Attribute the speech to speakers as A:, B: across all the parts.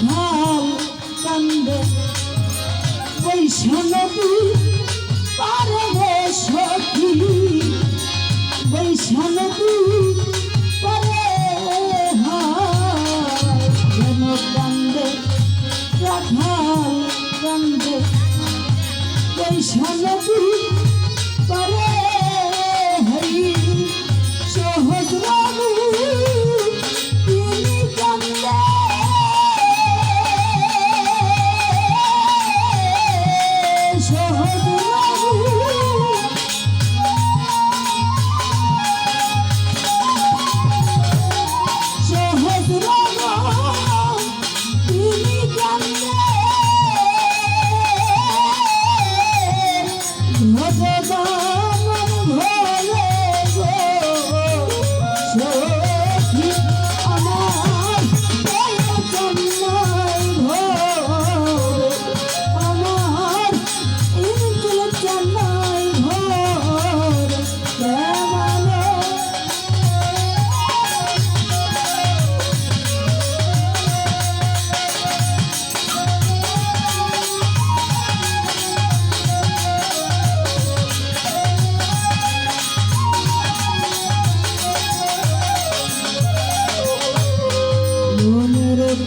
A: ঢাল কান্দে। বৈষ্ণবী পারবে সখী বৈষ্ণবী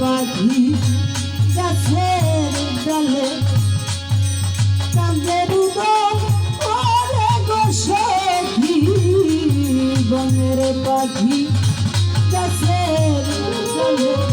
A: বাঁধি গাছের ডালে চাঁদের উদয় গোসি বনের পাখি গাছের ডালে?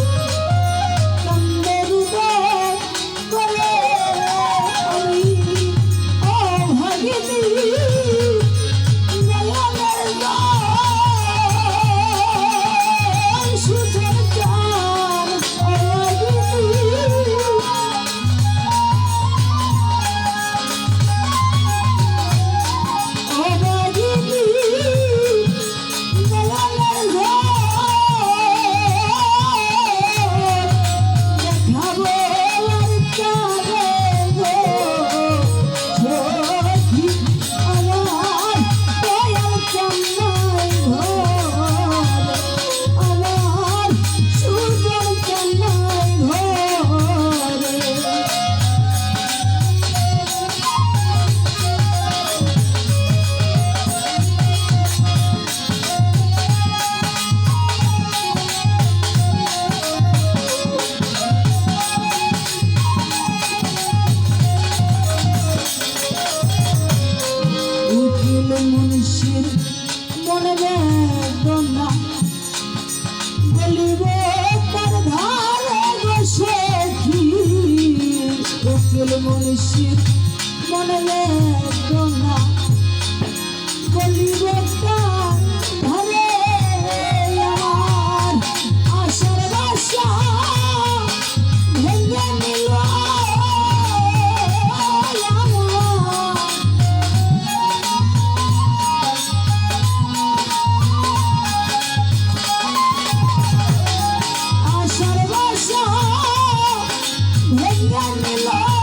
A: বেদনা বলিব তার ধারে বসে কি? উকিল মনীষী মনে বেদনা one me love.